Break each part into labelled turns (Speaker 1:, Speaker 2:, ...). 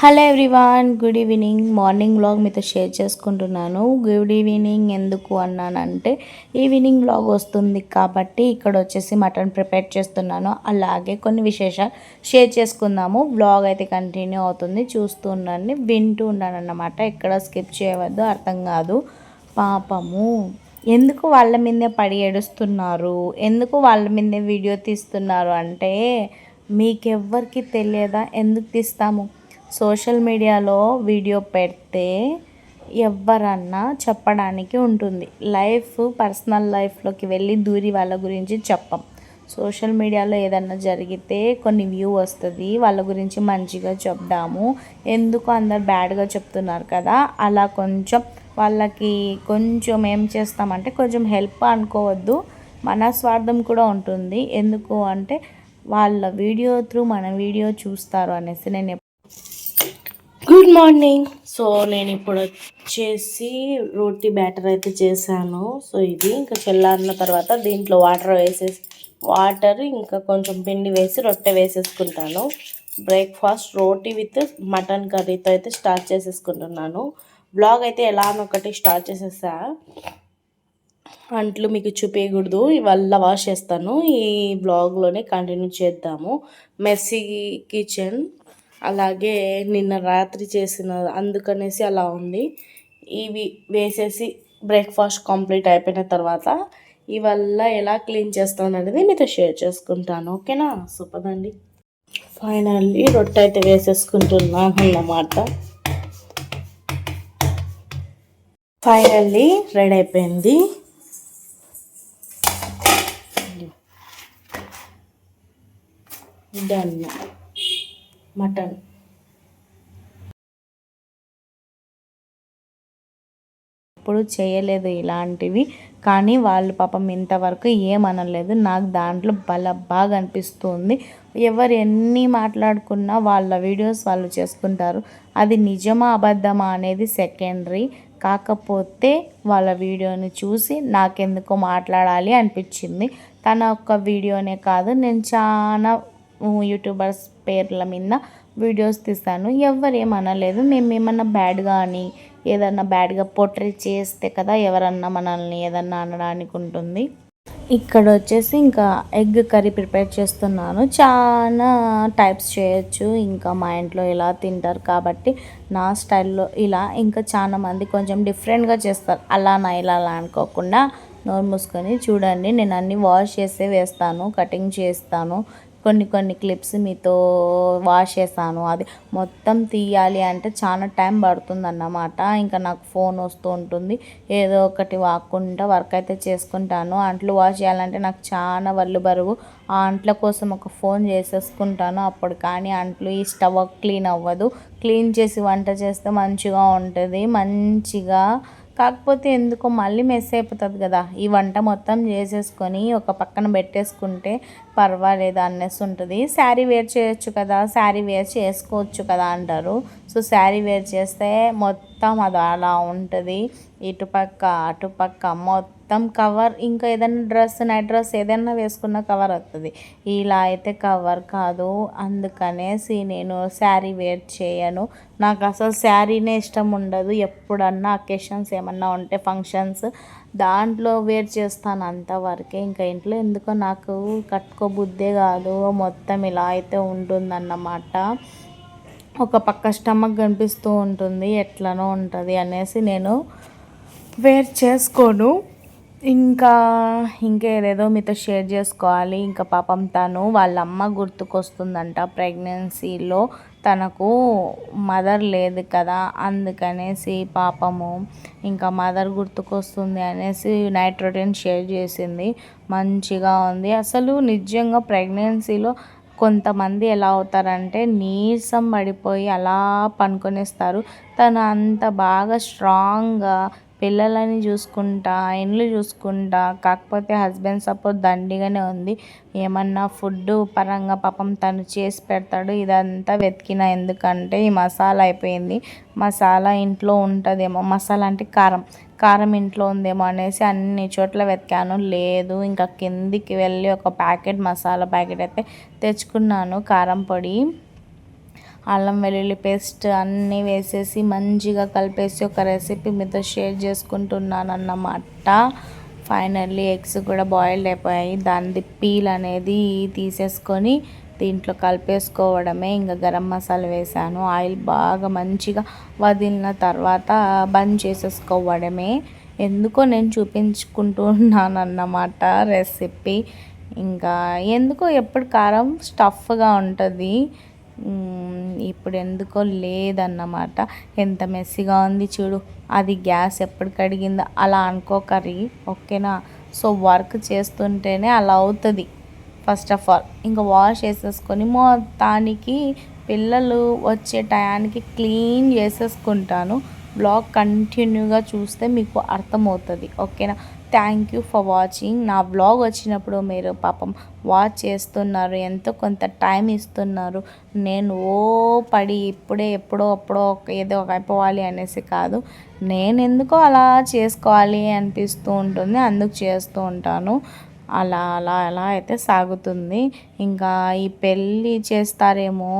Speaker 1: Hello everyone good evening morning blog మీతో share చేసుకుంటున్నాను. Good evening ఎందుకు అన్నానంటే ఈవినింగ్ బ్లాగ్ వస్తుంది కాబట్టి ఇక్కడ వచ్చేసి మటన్ ప్రిపేర్ చేస్తున్నాను. అలాగే కొన్ని విశేషాలు షేర్ చేసుకుందాము. బ్లాగ్ అయితే కంటిన్యూ అవుతుంది. చూస్తూ ఉన్నాను వింటూ ఉన్నాను అన్నమాట ఎక్కడ స్కిప్ చేయవద్దు అర్థం కాదు. పాపము. ఎందుకు వాళ్ళ మీదే పడి ఏడుస్తున్నారు? ఎందుకు వాళ్ళ మీదే వీడియో తీస్తున్నారు? అంటే మీకెవ్వరికి తెలియదా? ఎందుకు తీస్తాము? సోషల్ మీడియాలో వీడియో పెడితే ఎవరన్నా చెప్పడానికి ఉంటుంది. లైఫ్ పర్సనల్ లైఫ్లోకి వెళ్ళి దూరి వాళ్ళ గురించి చెప్పం. సోషల్ మీడియాలో ఏదన్నా జరిగితే కొన్ని వ్యూ వస్తుంది వాళ్ళ గురించి మంచిగా చెప్దాము. ఎందుకు అందరు బ్యాడ్గా చెప్తున్నారు కదా అలా కొంచెం వాళ్ళకి కొంచెం ఏం చేస్తామంటే కొంచెం హెల్ప్ అనుకోవద్దు. మన స్వార్థం కూడా ఉంటుంది. ఎందుకు అంటే వాళ్ళ వీడియో త్రూ మన వీడియో చూస్తారు అనేసి నేను గుడ్ మార్నింగ్ సో నేను ఇప్పుడు వచ్చేసి రోటీ బ్యాటర్ అయితే చేశాను. సో ఇది ఇంకా చల్లారిన తర్వాత దీంట్లో వాటర్ వేసేసి వాటర్ ఇంకా కొంచెం పిండి వేసి రొట్టె వేసేసుకుంటాను. బ్రేక్ఫాస్ట్ రోటీ విత్ మటన్ కర్రీతో అయితే స్టార్ట్ చేసేసుకుంటున్నాను. బ్లాగ్ అయితే ఎలా అని ఒకటి స్టార్ట్ చేసేసా. అంట్లు మీకు చూపించకూడదు ఇవల్ల వాష్ చేస్తాను. ఈ బ్లాగ్లోనే కంటిన్యూ చేద్దాము. మెస్సీ కిచెన్ అలాగే నిన్న రాత్రి చేసిన అందుకనేసి అలా ఉంది. ఇవి వేసేసి బ్రేక్ఫాస్ట్ కంప్లీట్ అయిపోయిన తర్వాత ఇవల్ల ఎలా క్లీన్ చేస్తాను అనేది మీతో షేర్ చేసుకుంటాను. ఓకేనా? సూపర్ అండి ఫైనల్లీ రొట్టె అయితే వేసేసుకుంటున్నాను అన్నమాట. ఫైనల్లీ రెడీ అయిపోయింది. Done mutton. ఎప్పుడు చేయలేదు ఇలాంటివి కానీ వాళ్ళు పాపం ఇంతవరకు ఏమనలేదు నాకు దాంట్లో బల బాగా అనిపిస్తుంది. ఎవరు ఎన్ని మాట్లాడుకున్నా వాళ్ళ వీడియోస్ వాళ్ళు చేసుకుంటారు. అది నిజమా అబద్ధమా అనేది సెకండరీ. కాకపోతే వాళ్ళ వీడియోని చూసి నాకెందుకో మాట్లాడాలి అనిపించింది. తన ఒక్క వీడియోనే కాదు నేను చాలా యూట్యూబర్స్ పేర్ల మీద వీడియోస్ తీస్తాను ఎవరేమనలేదు మేము ఏమన్నా బ్యాడ్గా అని ఏదన్నా బ్యాడ్గా పోట్రీ చేస్తే కదా ఎవరన్నా మనల్ని ఏదన్నా అనడానికి ఉంటుంది. ఇక్కడ వచ్చేసి ఇంకా ఎగ్ కర్రీ ప్రిపేర్ చేస్తున్నాను. చాలా టైప్స్ చేయొచ్చు. ఇంకా మా ఇంట్లో ఇలా తింటారు కాబట్టి నా స్టైల్లో ఇలా. ఇంకా చాలా మంది కొంచెం డిఫరెంట్గా చేస్తారు. అలా నా ఇలా అనుకోకుండా నోరు మూసుకొని చూడండి నేను అన్నీ వాష్ చేసే వేస్తాను కటింగ్ చేస్తాను. కొన్ని కొన్ని క్లిప్స్ మీతో వాష్ చేశాను. అది మొత్తం తీయాలి అంటే చాలా టైం పడుతుంది అన్నమాట ఇంకా నాకు ఫోన్ వస్తూ ఉంటుంది. ఏదో ఒకటి వాక్కుంటా వర్క్ అయితే చేసుకుంటాను. అంట్లు వాష్ చేయాలంటే నాకు చాలా వల్లు బరువు. ఆ అంట్ల కోసం ఒక ఫోన్ చేసేసుకుంటాను అప్పుడు. కానీ అంట్లు ఈ స్టవ్ క్లీన్ అవ్వదు. క్లీన్ చేసి వంట చేస్తే మంచిగా ఉంటుంది. మంచిగా కాకపోతే ఎందుకో మళ్ళీ మెస్ అయిపోతుంది కదా. ఈ వంట మొత్తం చేసేసుకొని ఒక పక్కన పెట్టేసుకుంటే పర్వాలేదు అనేసి ఉంటుంది. శారీ వేర్ చేయొచ్చు కదా శారీ వేర్ చేసుకోవచ్చు కదా అంటారు. సో శారీ వేర్ చేస్తే మొత్తం అది అలా ఉంటుంది. ఇటుపక్క అటుపక్క మొత్తం మొత్తం కవర్ ఇంకా ఏదైనా డ్రెస్ నైట్ డ్రెస్ ఏదైనా వేసుకున్న కవర్ వస్తుంది ఇలా అయితే కవర్ కాదు. అందుకనేసి నేను శారీ వేర్ చేయను. నాకు అసలు శారీనే ఇష్టం ఉండదు. ఎప్పుడన్నా అకేషన్స్ ఏమన్నా ఉంటే ఫంక్షన్స్ దాంట్లో వేర్ చేస్తాను అంతవరకే. ఇంకా ఇంట్లో ఎందుకో నాకు కట్టుకోబుద్దే కాదు. మొత్తం ఇలా అయితే ఉంటుందన్నమాట. ఒక పక్క స్టమక్ కనిపిస్తూ ఉంటుంది. ఎట్లనో ఉంటుంది అనేసి నేను వేర్ చేసుకోను. ఇంకా ఇంకేదేదో మీతో షేర్ చేసుకోవాలి. ఇంకా పాపం తను వాళ్ళ అమ్మ గుర్తుకొస్తుందంట ప్రెగ్నెన్సీలో తనకు మదర్ లేదు కదా అందుకనేసి పాపము ఇంకా మదర్ గుర్తుకొస్తుంది అనేసి నైట్ రొటీన్ షేర్ చేసింది. మంచిగా ఉంది. అసలు నిజంగా ప్రెగ్నెన్సీలో కొంతమంది ఎలా అవుతారంటే నీరసం పడిపోయి అలా పనుకొనేస్తారు. తను అంత బాగా స్ట్రాంగ్గా పిల్లలని చూసుకుంటా ఇండ్లు చూసుకుంటా కాకపోతే హస్బెండ్ సపోర్ట్ దండిగానే ఉంది. ఏమన్నా ఫుడ్ పరంగా పాపం తను చేసి పెడతాడు ఇదంతా వెతికిన ఎందుకంటే ఈ మసాలా అయిపోయింది. మసాలా ఇంట్లో ఉంటుందేమో మసాలా అంటే కారం. కారం ఇంట్లో ఉందేమో అనేసి అన్ని చోట్ల వెతికాను లేదు ఇంకా కిందికి వెళ్ళి ఒక ప్యాకెట్ మసాలా ప్యాకెట్ అయితే తెచ్చుకున్నాను కారం పొడి. అల్లం వెల్లుల్లి పేస్ట్ అన్నీ వేసేసి మంచిగా కలిపేసి ఒక రెసిపీ మీతో షేర్ చేసుకుంటున్నాను అన్నమాట ఫైనల్లీ ఎగ్స్ కూడా బాయిల్డ్ అయిపోయాయి. దాని పీల్ అనేది తీసేసుకొని దీంట్లో కలిపేసుకోవడమే. ఇంకా గరం మసాలా వేసాను. ఆయిల్ బాగా మంచిగా వదిలిన తర్వాత బంద్ చేసేసుకోవడమే. ఎందుకో నేను చూపించుకుంటున్నాను అన్నమాట రెసిపీ ఇంకా ఎందుకో ఎప్పుడు కారం స్టఫ్గా ఉంటుంది. ఇప్పుడు ఎందుకో లేదన్నమాట. ఎంత మెస్సీగా ఉంది చూడు. అది గ్యాస్ ఎప్పుడు కడిగిందో అలా అనుకోకరి ఓకేనా? సో వర్క్ చేస్తుంటేనే అలా అవుతుంది. ఫస్ట్ ఆఫ్ ఆల్ ఇంకా వాష్ చేసేసుకొని మొత్తానికి పిల్లలు వచ్చే టయానికి క్లీన్ చేసేసుకుంటాను. బ్లాగ్ కంటిన్యూగా చూస్తే మీకు అర్థమవుతుంది ఓకేనా? థ్యాంక్ యూ ఫర్ వాచింగ్ నా బ్లాగ్ వచ్చినప్పుడు మీరు పాపం వాచ్ చేస్తున్నారు. ఎంతో కొంత టైం ఇస్తున్నారు. నేను ఓ పడి ఇప్పుడే ఎప్పుడో అప్పుడో ఏదో ఒక అయిపోవాలి అనేసి కాదు. నేను ఎందుకో అలా చేసుకోవాలి అనిపిస్తూ ఉంటుంది. అందుకు చేస్తూ ఉంటాను. అలా అలా అలా అయితే సాగుతుంది. ఇంకా ఈ పెళ్ళి చేస్తారేమో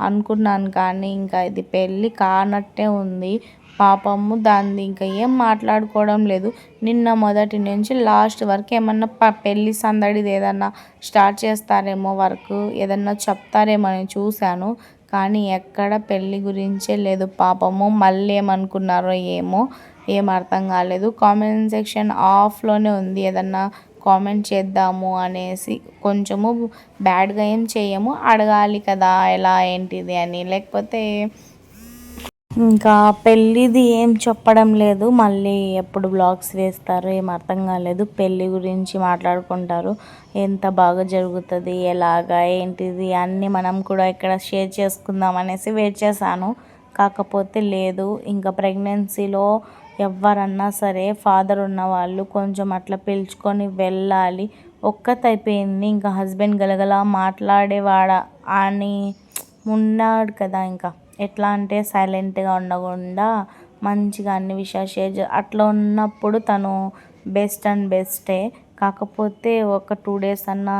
Speaker 1: అనుకున్నాను కానీ ఇంకా ఇది పెళ్ళి కానట్టే ఉంది. పాపము దాన్ని ఇంకా ఏం మాట్లాడుకోవడం లేదు. నిన్న మొదటి నుంచి లాస్ట్ వరకు ఏమన్నా ప పెళ్ళి సందడిది ఏదన్నా స్టార్ట్ చేస్తారేమో వర్క్ ఏదన్నా చెప్తారేమో అని చూశాను. కానీ ఎక్కడ పెళ్ళి గురించే లేదు. పాపము మళ్ళీ ఏమనుకున్నారో ఏమో ఏం అర్థం కాలేదు. కామెంట్ సెక్షన్ ఆఫ్లోనే ఉంది. ఏదన్నా కామెంట్ చేద్దాము అనేసి కొంచెము బ్యాడ్గా ఏం చేయము. అడగాలి కదా ఎలా ఏంటిది అని. లేకపోతే ఇంకా పెళ్ళిది ఏం చెప్పడం లేదు. మళ్ళీ ఎప్పుడు బ్లాగ్స్ వేస్తారు ఏం అర్థం కాలేదు. పెళ్ళి గురించి మాట్లాడుకుంటారు. ఎంత బాగా జరుగుతుంది ఎలాగా ఏంటిది అన్నీ మనం కూడా ఇక్కడ షేర్ చేసుకుందాం అనేసి వెయిట్ చేశాను. కాకపోతే లేదు. ఇంకా ప్రెగ్నెన్సీలో ఎవరన్నా సరే ఫాదర్ ఉన్న వాళ్ళు కొంచెం అట్లా పిలుచుకొని వెళ్ళాలి. ఒక్కతైపోయింది ఇంకా హస్బెండ్ గలగల మాట్లాడేవాడా అని ఉన్నాడు కదా ఇంకా. ఎట్లా అంటే సైలెంట్గా ఉండకుండా మంచిగా అన్ని విషయాలు షేర్ అట్లా ఉన్నప్పుడు తను బెస్ట్ అండ్ బెస్టే. కాకపోతే ఒక టూ డేస్ అన్నా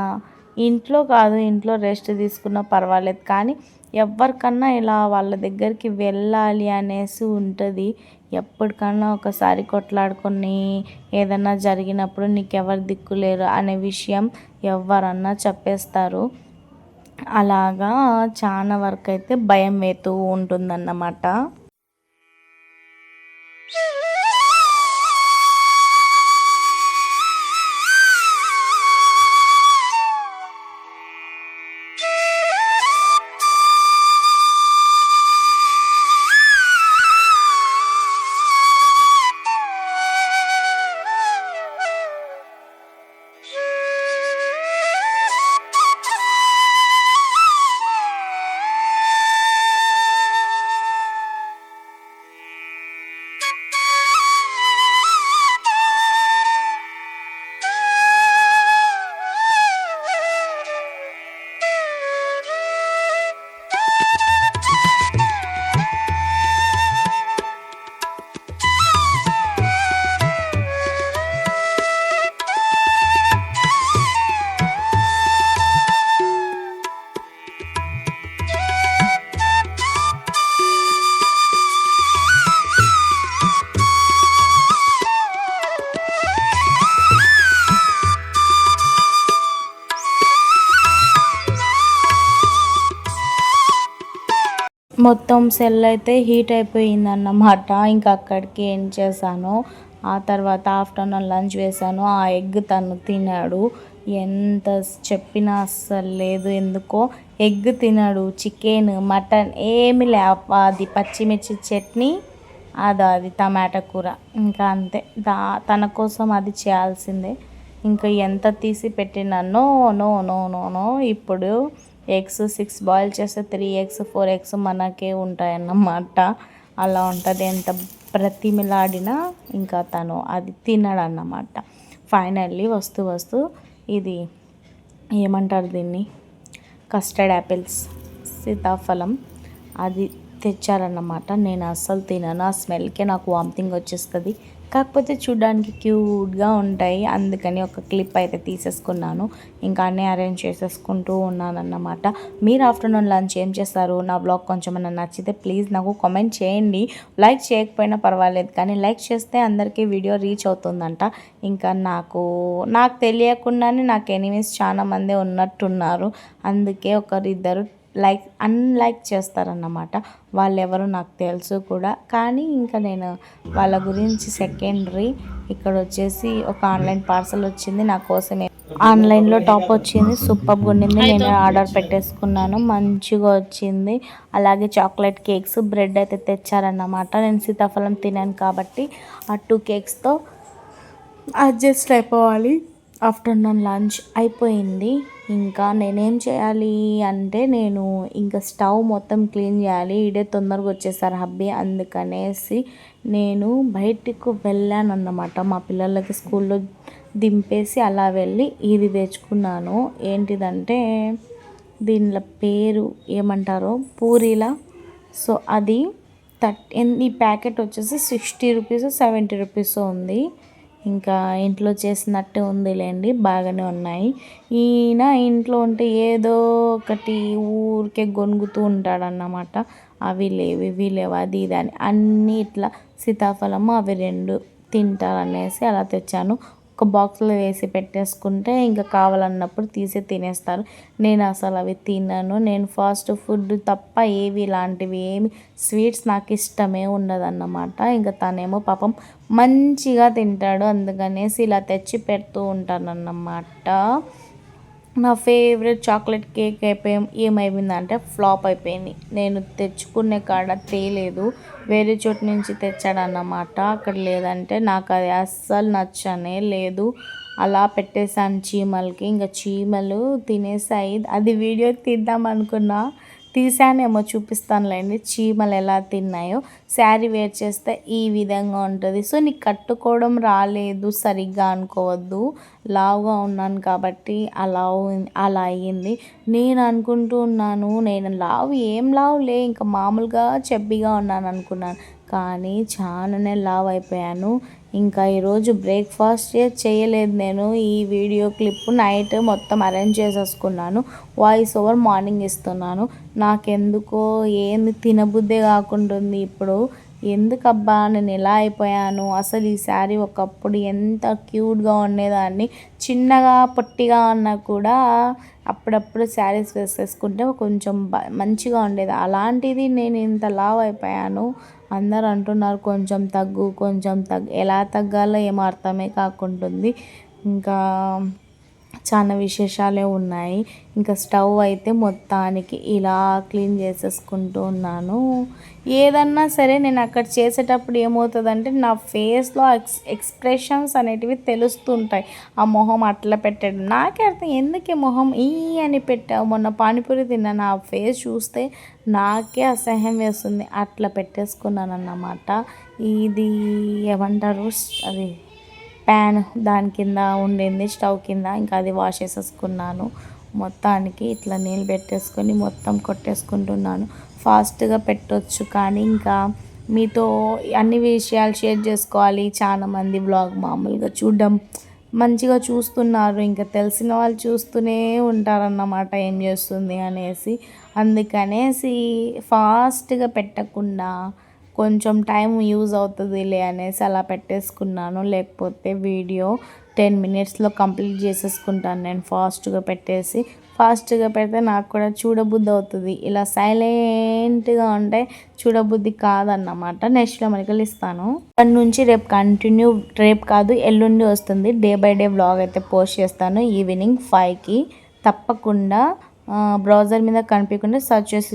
Speaker 1: ఇంట్లో కాదు ఇంట్లో రెస్ట్ తీసుకున్నా పర్వాలేదు. కానీ ఎవరికన్నా ఇలా వాళ్ళ దగ్గరికి వెళ్ళాలి అనేసి ఉంటుంది. ఎప్పటికన్నా ఒకసారి కొట్లాడుకొని ఏదన్నా జరిగినప్పుడు నీకెవరు దిక్కులేరు అనే విషయం ఎవరన్నా చెప్పేస్తారు. అలాగా చాలా వరకు అయితే భయం వేస్తూ ఉంటుందన్నమాట. మొత్తం సెల్ అయితే హీట్ అయిపోయింది అన్నమాట ఇంకా అక్కడికి ఏం చేశాను ఆ తర్వాత ఆఫ్టర్నూన్ లంచ్ వేశాను. ఆ ఎగ్ తను తిన్నాడు. ఎంత చెప్పినా అస్సలు లేదు ఎందుకో. ఎగ్ తినడు చికెన్ మటన్ ఏమి లే అది పచ్చిమిర్చి చట్నీ అది అది టమాటా కూర. ఇంకా అంతే. దా తన కోసం అది చేయాల్సిందే. ఇంకా ఎంత తీసి పెట్టినానో నో నో నో నో ఇప్పుడు ఎగ్స్ సిక్స్ బాయిల్ చేస్తే త్రీ ఎగ్స్ ఫోర్ ఎగ్స్ మనకే ఉంటాయన్నమాట. అలా ఉంటుంది. ఎంత ప్రతిమిలాడినా ఇంకా తను అది తినడన్నమాట. ఫైనల్లీ వస్తూ వస్తూ ఇది ఏమంటారు దీన్ని? కస్టర్డ్ యాపిల్స్ సీతాఫలం అది తెచ్చారన్నమాట. నేను అస్సలు తినను. ఆ స్మెల్కే నాకు వామిటింగ్ వచ్చేస్తుంది. కాకపోతే చూడడానికి క్యూట్గా ఉంటాయి. అందుకని ఒక క్లిప్ అయితే తీసేసుకున్నాను. ఇంకా అన్నీ అరేంజ్ చేసేసుకుంటూ ఉన్నాను అన్నమాట మీరు ఆఫ్టర్నూన్ లంచ్ ఏం చేస్తారు? నా బ్లాగ్ కొంచెం నచ్చితే ప్లీజ్ నాకు కామెంట్ చేయండి. లైక్ చేయకపోయినా పర్వాలేదు కానీ లైక్ చేస్తే అందరికీ వీడియో రీచ్ అవుతుందంట. ఇంకా నాకు నాకు తెలియకుండానే నాకు ఎనిమీస్ చాలా మంది ఉన్నట్టున్నారు. అందుకే ఒకరిద్దరు లైక్ అన్లైక్ చేస్తారన్నమాట. వాళ్ళెవరో నాకు తెలుసు కూడా. కానీ ఇంకా నేను వాళ్ళ గురించి సెకండరీ ఇక్కడ వచ్చేసి ఒక ఆన్లైన్ పార్సల్ వచ్చింది. నా కోసమే ఆన్లైన్లో టాప్ వచ్చింది. సూపర్గా ఉండింది నేను ఆర్డర్ పెట్టేసుకున్నాను. మంచిగా వచ్చింది. అలాగే చాక్లెట్ కేక్స్ బ్రెడ్ అయితే తెచ్చారన్నమాట. నేను సీతాఫలం తినాను కాబట్టి ఆ టూ కేక్స్తో అడ్జస్ట్ అయిపోవాలి. ఆఫ్టర్నూన్ లంచ్ అయిపోయింది. ఇంకా నేనేం చేయాలి అంటే నేను ఇంకా స్టవ్ మొత్తం క్లీన్ చేయాలి. ఇడే తొందరగా వచ్చేసారు హబ్బీ. అందుకనేసి నేను బయటకు వెళ్ళాను అన్నమాట మా పిల్లలకి స్కూల్లో దింపేసి అలా వెళ్ళి ఇది తెచ్చుకున్నాను. ఏంటిదంటే దీనిలో పేరు ఏమంటారో? పూరీలా? సో అది థర్టీ ఈ ప్యాకెట్ వచ్చేసి సిక్స్టీ రూపీస్ సెవెంటీ రూపీస్ ఉంది. ఇంకా ఇంట్లో చేసినట్టే ఉందిలేండి బాగానే ఉన్నాయి. ఈయన ఇంట్లో ఉంటే ఏదో ఒకటి ఊరికే గొనుగుతూ ఉంటాడన్నమాట. అవి లేవు ఇవి లేవు అది ఇది అని అన్నీ ఇట్లా సీతాఫలము అవి రెండు తింటారనేసి అలా తెచ్చాను. ఒక బాక్స్లో వేసి పెట్టేసుకుంటే ఇంకా కావాలన్నప్పుడు తీసి తినేస్తారు. నేను అసలు అవి తిన్నాను నేను ఫాస్ట్ ఫుడ్ తప్ప ఏవి ఇలాంటివి ఏమి స్వీట్స్ నాకు ఇష్టమే ఉండదన్నమాట. ఇంకా తనేమో పాపం మంచిగా తింటాడు. అందుకనేసి ఇలా తెచ్చి పెడుతూ ఉంటానన్నమాట. నా ఫేవరెట్ చాక్లెట్ కేక్ అయిపోయి ఏమైపోయిందంటే ఫ్లాప్ అయిపోయింది. నేను తెచ్చుకునే కాడ తేలేదు. వేరే చోటు నుంచి తెచ్చాడన్నమాట. అక్కడ లేదంటే నాకు అది అస్సలు నచ్చనే లేదు. అలా పెట్టేశాను చీమలకి. ఇంకా చీమలు తినేసాయి అది వీడియో తీద్దాం అనుకున్నా. తీసానేమో చూపిస్తానులేండి. చీమలు ఎలా తిన్నాయో. శారీ వేర్ చేస్తే ఈ విధంగా ఉంటుంది. సో నీకు కట్టుకోవడం రాలేదు సరిగ్గా అనుకోవద్దు. లావుగా ఉన్నాను కాబట్టి అలా అలా అయ్యింది. నేను అనుకుంటూ ఉన్నాను నేను లావు ఏం లావు లే ఇంకా మామూలుగా చెబ్బిగా ఉన్నాను అనుకున్నాను. కానీ చాలానే లావ్ అయిపోయాను. ఇంకా ఈరోజు బ్రేక్ఫాస్ట్ చేయలేదు నేను. ఈ వీడియో క్లిప్ నైట్ మొత్తం అరేంజ్ చేసేసుకున్నాను. వాయిస్ ఓవర్ మార్నింగ్ ఇస్తున్నాను. నాకెందుకో ఏంది తినబుద్దే కాకుంటుంది ఇప్పుడు. ఎందుకబ్బా నేను ఎలా అయిపోయాను? అసలు ఈ శారీ ఒకప్పుడు ఎంత క్యూట్గా ఉండేదాన్ని. చిన్నగా పొట్టిగా ఉన్నా కూడా అప్పుడప్పుడు శారీస్ వేసేసుకుంటే కొంచెం మంచిగా ఉండేది. అలాంటిది నేను ఇంత లావ్ అయిపోయాను. అందరు అంటున్నారు కొంచెం తగ్గు కొంచెం తగ్గు. ఎలా తగ్గాలో ఏమో అర్థమే కాకుంటుంది. ఇంకా చాలా విశేషాలే ఉన్నాయి. ఇంకా స్టవ్ అయితే మొత్తానికి ఇలా క్లీన్ చేసేసుకుంటూ ఉన్నాను. ఏదన్నా సరే నేను అక్కడ చేసేటప్పుడు ఏమవుతుందంటే నా ఫేస్లో ఎక్స్ ఎక్స్ప్రెషన్స్ అనేటివి తెలుస్తుంటాయి. ఆ మొహం అట్లా పెట్టాడు. నాకే అర్థం ఎందుకే మొహం ఈ అని పెట్టావు? మొన్న పానీపూరి తిన్నా నా ఫేస్ చూస్తే నాకే అసహ్యం వేస్తుంది. అట్లా పెట్టేసుకున్నాను అన్నమాట ఇది ఏమంటారు? అది ప్యాన్ దాని కింద ఉండింది స్టవ్ కింద. ఇంకా అది వాష్ చేసేసుకున్నాను. మొత్తానికి ఇట్లా నీళ్ళు పెట్టేసుకొని మొత్తం కొట్టేసుకుంటున్నాను. ఫాస్ట్గా పెట్టవచ్చు కానీ ఇంకా మీతో అన్ని విషయాలు షేర్ చేసుకోవాలి. చాలామంది బ్లాగ్ మామూలుగా చూడడం మంచిగా చూస్తున్నారు. ఇంకా తెలిసిన వాళ్ళు చూస్తూనే ఉంటారన్నమాట ఏం చేస్తుంది అనేసి. అందుకనేసి ఫాస్ట్గా పెట్టకుండా కొంచెం టైం యూజ్ అవుతుందిలే అనేసి అలా పెట్టేసుకున్నాను. లేకపోతే వీడియో టెన్ మినిట్స్లో కంప్లీట్ చేసేసుకుంటాను నేను ఫాస్ట్గా పెట్టేసి. ఫాస్ట్గా పెడితే నాకు కూడా చూడబుద్ధి అవుతుంది. ఇలా సైలెంట్గా ఉంటే చూడబుద్ధి కాదన్నమాట. నెక్స్ట్లో మనకి ఇస్తాను అక్కడి నుంచి రేపు కంటిన్యూ రేపు కాదు ఎల్లుండి వస్తుంది. డే బై డే బ్లాగ్ అయితే పోస్ట్ చేస్తాను. ఈవినింగ్ ఫైవ్కి తప్పకుండా బ్రౌజర్ మీద కనిపించకుండా సర్చ్ చేసి